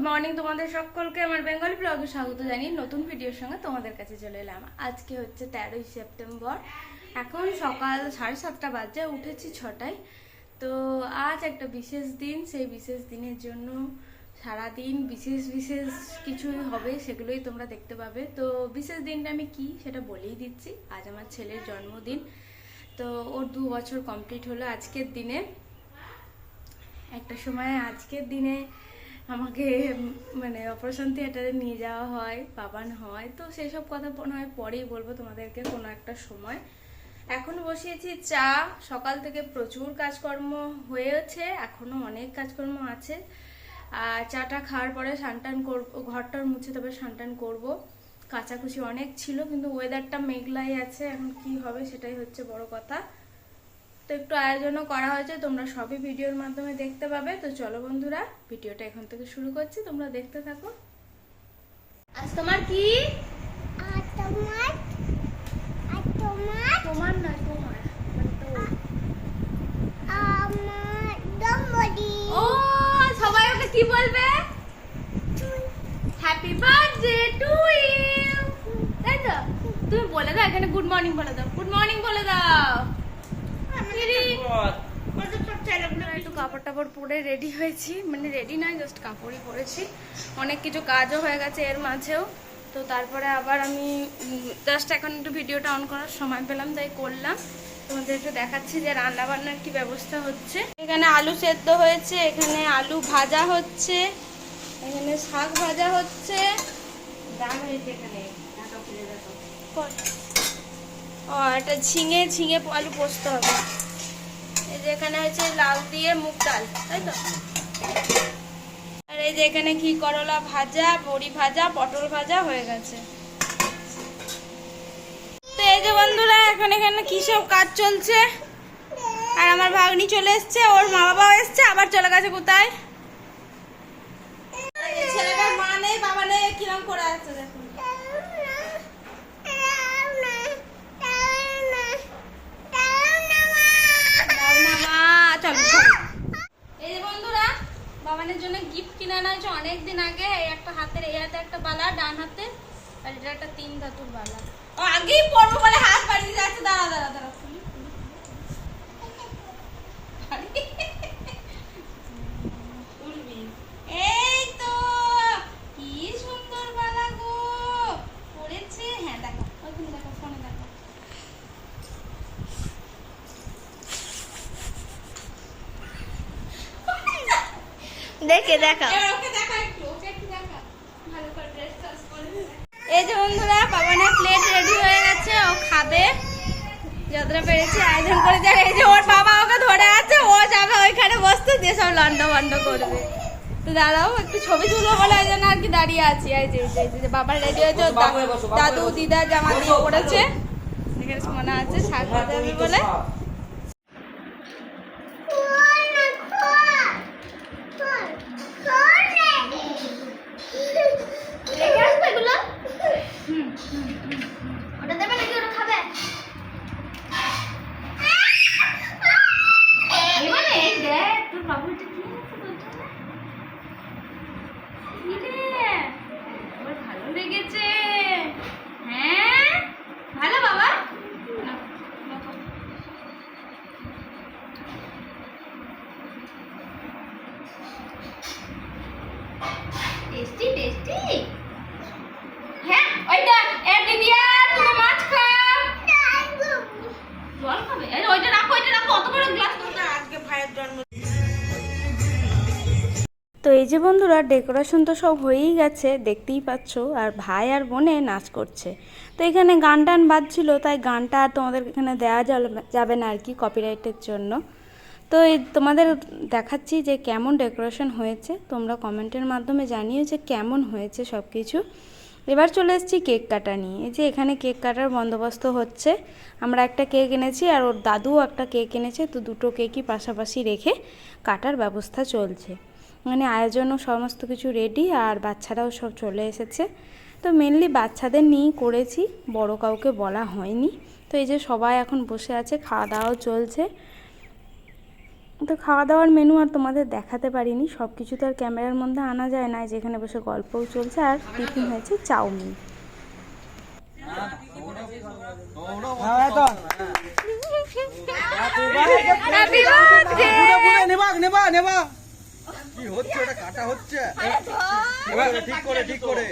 Good morning তোমাদের সকলকে, আমার বেঙ্গলি ব্লগে স্বাগত জানিয়ে নতুন ভিডিওর সঙ্গে তোমাদের কাছে চলে এলাম। আজকে হচ্ছে তেরোই সেপ্টেম্বর এখন সকাল সাড়ে সাতটা বাজে, উঠেছি ছটায়। তো আজ একটা বিশেষ দিন, সেই বিশেষ দিনের জন্য সারাদিন বিশেষ বিশেষ কিছু হবে, সেগুলোই তোমরা দেখতে পাবে। তো বিশেষ দিনটা আমি কি সেটা বলেই দিচ্ছি। আজ আমার ছেলের জন্মদিন। তো ওর দু বছর কমপ্লিট হলো আজকের দিনে। একটা সময় আজকের দিনে আমাকে মানে অপারেশন থিয়েটারে নিয়ে যাওয়া হয়, বাবান হয়। তো সেই সব কথা মনে হয় পরেই বলব তোমাদেরকে কোনো একটা সময়। এখন বসিয়েছি চা, সকাল থেকে প্রচুর কাজকর্ম হয়েছে, এখনও অনেক কাজকর্ম আছে। আর চাটা খাওয়ার পরে সানটান করব ঘরটার মুছে তবে সানটান করব। কাচাকুচি অনেক ছিল, কিন্তু ওয়েদারটা মেঘলাই আছে, এখন কি হবে সেটাই হচ্ছে বড় কথা। তো একটু আয়োজনও করা হয়েছে তোমরা সবই ভিডিওর মাধ্যমে দেখতে পাবে। তো চলো বন্ধুরা ভিডিওটা এখান থেকে শুরু করছি তোমরা দেখতে থাকো। আজ তোমার কি? তোমার তোমার তোমার না তোমার। তো। আমার দমবডি ও সবাই ওকে কি বলবে? হ্যাপি বার্থডে টু ইউ তাই তো? তুমি বলে দাও এখানে গুড মর্নিং বলে দাও। গুড মর্নিং বলে দাও। একটু কাপড় টাপড় পরে রেডি হয়েছি। মানে রেডি নয় জাস্ট কাপড়ই পরেছি। অনেক কিছু কাজও হয়ে গেছে এর মাঝেও। তো তারপরে আবার আমি জাস্ট এখন একটু ভিডিওটা অন করার সময় পেলাম তাই করলাম। তোমাদের একটু দেখাচ্ছি যে রান্না বান্নার কি ব্যবস্থা হচ্ছে। এখানে আলু সেদ্ধ হয়েছে এখানে আলু ভাজা হচ্ছে এখানে শাক ভাজা হচ্ছে। হয়েছে এখানে ও এটা ঝিঙে ঝিঙে আলু পোস্ত হবে। এই যে এখানে হচ্ছে লাল দিয়ে মুগ ডাল, তাই তো? আর এই যে এখানে ঘি করলা ভাজা, বড়ি ভাজা, পটল ভাজা হয়ে গেছে। তো এই যে বন্ধুরা, এখন এখানে কি সব কাজ চলছে? আর আমার ভাগ্নি চলে এসছে, ওর মা বাবাও এসছে, আবার চলে গেছে কোথায়? ছেলেটার মা নেই, বাবা নেই, কিরম করে আছে দেখুন দাও না মা চল চল। এই যে বন্ধুরা বাবানের জন্য গিফট কিনে আনা হয়েছে। অনেকদিন আগে এই একটা হাতের, এই হাতে একটা বালা, ডান হাতে, আর এটা একটা তিন ধাতুর বালা। ও, আগেই পড়ব বলে হাত বাড়িয়ে যাচ্ছে দাঁড়া দাঁড়া দাঁড়া খুলি, খুলি। তুলবি। এই তো কি সুন্দর বালা গো পড়েছে হ্যাঁ দেখো ওইখানে দেখো ফোনে দেখো দেখে দেখা এবার ওকে দেখা একটু, ওকে একটু দেখা। ভালো করে dress ট্রেস পরে। এই যে বন্ধুরা বাবানের প্লেট রেডি হয়ে গেছে ও খাবে। যতটা পেরেছি আয়োজন করে যাক। এই যে ওর বাবা ওকে ধরে আছে ও যাবে ওইখানে বসতে দিয়ে সব লন্ড ভন্ড করবে। তো দাদাও একটু ছবি তুলবো বলে ওই জন্য আর কি দাঁড়িয়ে আছি। এই যে বাবা রেডি হয়েছে দাদু দিদা জামা দিয়ে পড়েছে। এখানে মনে আছে শাক ভাজা বলে রেখে আসবে এগুলো ওটা দেবে নাকি ওটা খাবে এবারে এই দেখ তোর বাবুটা কি আছে তোর জন্য? কি রে? ওর ভালো লেগেছে হ্যাঁ ভালো বাবা নাও, নাও। Tasty tasty. হ্যাঁ দিদিয়া তুমি মাছ খাও। জল খাবে? এই ওইটা রাখো ওইটা রাখো, অত বড় গ্লাস আজকে ভাইয়ের তো এই যে বন্ধুরা ডেকোরেশন তো সব হয়েই গেছে, দেখতেই পাচ্ছ, আর ভাই আর বোনে নাচ করছে। তো এখানে গান টান বাজছিল, তাই গানটা আর তোমাদের এখানে দেওয়া যাবে না আর কি কপিরাইটের জন্য। তো এই তোমাদের দেখাচ্ছি যে কেমন ডেকোরেশন হয়েছে। তোমরা কমেন্টের মাধ্যমে জানিও যে কেমন হয়েছে সব কিছু এবার চলে এসেছি কেক কাটা নিয়ে। এই যে এখানে কেক কাটার বন্দোবস্ত হচ্ছে। আমরা একটা কেক এনেছি আর ওর দাদুও একটা কেক এনেছে। তো দুটো কেকই পাশাপাশি রেখে কাটার ব্যবস্থা চলছে। মানে আয়োজনও সমস্ত কিছু রেডি আর বাচ্চারাও সব চলে এসেছে। তো মেনলি বাচ্চাদের নিয়েই করেছি। বড় কাউকে বলা হয়নি। তো এই যে সবাই এখন বসে আছে, খাওয়া দাওয়াও চলছে। তো খাওয়া দাওয়ার মেনু আর তোমাদের দেখাতে পারিনি। সব কিছু তো আর ক্যামেরার মধ্যে আনা যায় না। যেখানে বসে গল্পও চলছে আর টিফিন হয়েছে চাউমিন। নেবা নেবা নেবা কি হচ্ছে? ওটা কাটা হচ্ছে। ঠিক করে ঠিক করে।